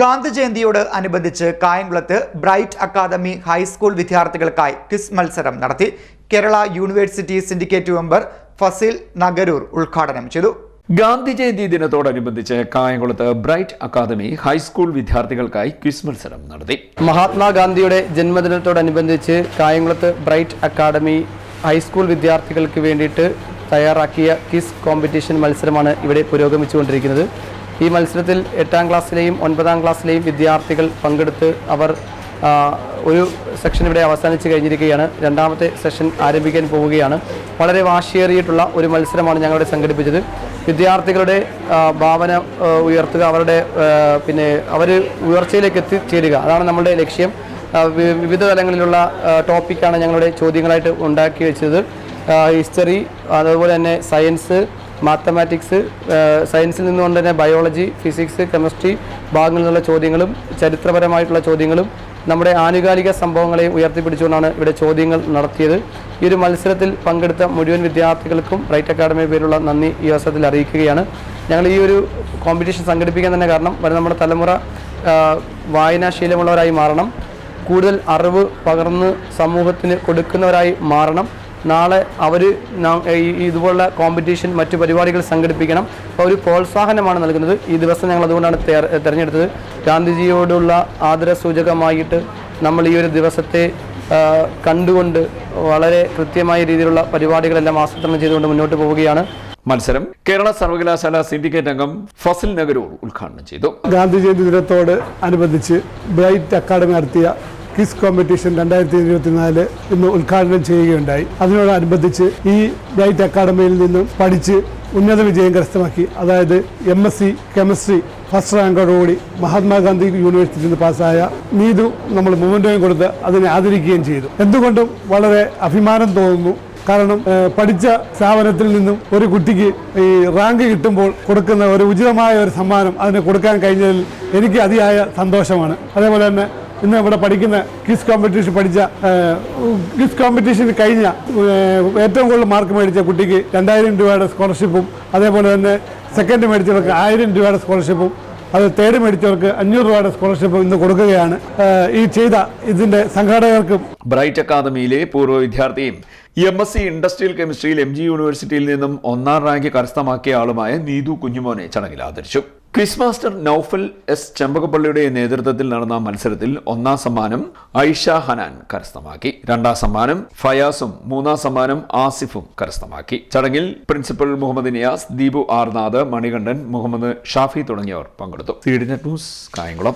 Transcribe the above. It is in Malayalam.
ഗാന്ധി ജയന്തിയോട് അനുബന്ധിച്ച് കായംകുളത്ത് ബ്രൈറ്റ് അക്കാദമി ഹൈസ്കൂൾ വിദ്യാർത്ഥികൾക്കായി ക്വിസ് മത്സരം നടത്തി Kerala university syndicate member Fazil Nagaroor ഉദ്ഘാടനം ചെയ്തു. ഗാന്ധി ജയന്തി ദിനത്തോടനുബന്ധിച്ച് കായംകുളത്ത് ബ്രൈറ്റ് അക്കാദമി ഹൈസ്കൂൾ വിദ്യാർത്ഥികൾക്കായി ക്വിസ് മത്സരം നടത്തി. മഹാത്മാഗാന്ധിയുടെ ജന്മദിനത്തോടനുബന്ധിച്ച് കായംകുളത്ത് ബ്രൈറ്റ് അക്കാദമി ഹൈസ്കൂൾ വിദ്യാർത്ഥികൾക്ക് വേണ്ടിയിട്ട് തയ്യാറാക്കിയ ക്വിസ് കോമ്പറ്റീഷൻ മത്സരമാണ് ഇവിടെ പുരോഗമിച്ചുകൊണ്ടിരിക്കുന്നത്. ഈ മത്സരത്തിൽ എട്ടാം ക്ലാസ്സിലെയും ഒൻപതാം ക്ലാസ്സിലെയും വിദ്യാർത്ഥികൾ പങ്കെടുത്ത് അവർ ഒരു സെക്ഷൻ ഇവിടെ അവസാനിച്ച് കഴിഞ്ഞിരിക്കുകയാണ്. രണ്ടാമത്തെ സെഷൻ ആരംഭിക്കാൻ പോവുകയാണ്. വളരെ വാശിയേറിയിട്ടുള്ള ഒരു മത്സരമാണ് ഞങ്ങളുടെ സംഘടിപ്പിച്ചത്. വിദ്യാർത്ഥികളുടെ ഭാവന ഉയർത്തുക അവരുടെ പിന്നെ അവർ ഉയർച്ചയിലേക്ക് എത്തിച്ചേരുക. അതാണ് നമ്മളുടെ ലക്ഷ്യം. വിവിധ തലങ്ങളിലുള്ള ടോപ്പിക്കാണ് ഞങ്ങളുടെ ചോദ്യങ്ങളായിട്ട് ഉണ്ടാക്കി വെച്ചത്. ഹിസ്റ്ററി അതുപോലെ തന്നെ സയൻസ് മാത്തമാറ്റിക്സ് സയൻസിൽ നിന്നുകൊണ്ട് തന്നെ ബയോളജി ഫിസിക്സ് കെമിസ്ട്രി ഭാഗങ്ങളിൽ നിന്നുള്ള ചോദ്യങ്ങളും ചരിത്രപരമായിട്ടുള്ള ചോദ്യങ്ങളും നമ്മുടെ ആനുകാലിക സംഭവങ്ങളെ ഉയർത്തിപ്പിടിച്ചുകൊണ്ടാണ് ഇവിടെ ചോദ്യങ്ങൾ നടത്തിയത്. ഈ ഒരു മത്സരത്തിൽ പങ്കെടുത്ത മുഴുവൻ വിദ്യാർത്ഥികൾക്കും റൈറ്റ് അക്കാഡമി പേരുള്ള നന്ദി ഈ അവസരത്തിൽ അറിയിക്കുകയാണ്. ഞങ്ങൾ ഈ ഒരു കോമ്പറ്റീഷൻ സംഘടിപ്പിക്കാൻ തന്നെ കാരണം വരെ നമ്മുടെ തലമുറ വായനാശീലമുള്ളവരായി മാറണം. കൂടുതൽ അറിവ് പകർന്ന് സമൂഹത്തിന് കൊടുക്കുന്നവരായി മാറണം. നാളെ അവർ ഇതുപോലുള്ള കോമ്പറ്റീഷൻ മറ്റു പരിപാടികൾ സംഘടിപ്പിക്കണം. അപ്പോൾ ഒരു പ്രോത്സാഹനമാണ് നൽകുന്നത്. ഈ ദിവസം ഞങ്ങൾ അതുകൊണ്ടാണ് തെര- തിരഞ്ഞെടുത്തത്. ഗാന്ധിജിയോടുള്ള ആദരസൂചകമായിട്ട് നമ്മൾ ഈ ഒരു ദിവസത്തെ കണ്ടുകൊണ്ട് വളരെ കൃത്യമായ രീതിയിലുള്ള പരിപാടികളെല്ലാം ആസൂത്രണം ചെയ്തുകൊണ്ട് മുന്നോട്ട് പോവുകയാണ്. മത്സരം കേരള സർവകലാശാല സിൻഡിക്കേറ്റ് അംഗം ഫസിൽ നഗരൂർ ഉദ്ഘാടനം ചെയ്തു. ഗാന്ധി ജയന്തി ദിനത്തോട് അനുബന്ധിച്ച് ബ്രൈറ്റ് അക്കാദമി നടത്തിയ കിസ് കോമ്പറ്റീഷൻ രണ്ടായിരത്തി ഇരുപത്തിനാല് ഇന്ന് ഉദ്ഘാടനം ചെയ്യുകയുണ്ടായി. അതിനോടനുബന്ധിച്ച് ഈ ബ്രൈറ്റ് അക്കാഡമിയിൽ നിന്നും പഠിച്ച് ഉന്നത വിജയം കരസ്ഥമാക്കി. അതായത് M S C chemistry first റാങ്കോടുകൂടി Mahatma Gandhi യൂണിവേഴ്സിറ്റിയിൽ നിന്ന് പാസ്സായ നീതു നമ്മൾ മൊമെന്റോയും കൊടുത്ത് അതിനെ ആദരിക്കുകയും ചെയ്തു. എന്തുകൊണ്ടും വളരെ അഭിമാനം തോന്നുന്നു. കാരണം പഠിച്ച സ്ഥാപനത്തിൽ നിന്നും ഒരു കുട്ടിക്ക് ഈ റാങ്ക് കിട്ടുമ്പോൾ കൊടുക്കുന്ന ഒരു ഉചിതമായ ഒരു സമ്മാനം അതിന് കൊടുക്കാൻ കഴിഞ്ഞതിൽ എനിക്ക് അതിയായ സന്തോഷമാണ്. അതേപോലെ തന്നെ ഇന്ന് ഇവിടെ പഠിക്കുന്ന ക്വിസ് കോമ്പറ്റീഷൻ പഠിച്ച ക്വിസ് കോമ്പറ്റീഷൻ കഴിഞ്ഞ ഏറ്റവും കൂടുതൽ മാർക്ക് മേടിച്ച കുട്ടിക്ക് രണ്ടായിരം രൂപയുടെ സ്കോളർഷിപ്പും അതേപോലെ തന്നെ സെക്കൻഡ് മേടിച്ചവർക്ക് ആയിരം രൂപയുടെ സ്കോളർഷിപ്പും അത് തേർഡ് മേടിച്ചവർക്ക് അഞ്ഞൂറ് രൂപയുടെ സ്കോളർഷിപ്പും ഇന്ന് കൊടുക്കുകയാണ്. ഈ ചെയ്ത ഇതിന്റെ സംഘാടകർക്കും ബ്രൈറ്റ് അക്കാദമിയിലെ പൂർവ വിദ്യാർത്ഥിയും എം എസ് സി ഇൻഡസ്ട്രിയൽ കെമിസ്ട്രിയിൽ എം ജി യൂണിവേഴ്സിറ്റിയിൽ നിന്നും ഒന്നാം റാങ്ക് കരസ്ഥമാക്കിയ ആളുമായ നീതു കുഞ്ഞുമോനെ ചടങ്ങിൽ ആദരിച്ചു. ക്വിസ് മാസ്റ്റർ നൌഫൽ എസ് ചെമ്പകപ്പള്ളിയുടെ നേതൃത്വത്തിൽ നടന്ന മത്സരത്തിൽ ഒന്നാം സമ്മാനം ഐഷ ഹനാൻ കരസ്ഥമാക്കി. രണ്ടാം സമ്മാനം ഫയാസും മൂന്നാം സമ്മാനം ആസിഫും കരസ്ഥമാക്കി. ചടങ്ങിൽ പ്രിൻസിപ്പൽ മുഹമ്മദ് നിയാസ് ദീപു ആർനാഥ് മണികണ്ഠൻ മുഹമ്മദ് ഷാഫി തുടങ്ങിയവർ പങ്കെടുത്തു. C Net News Kayamkulam.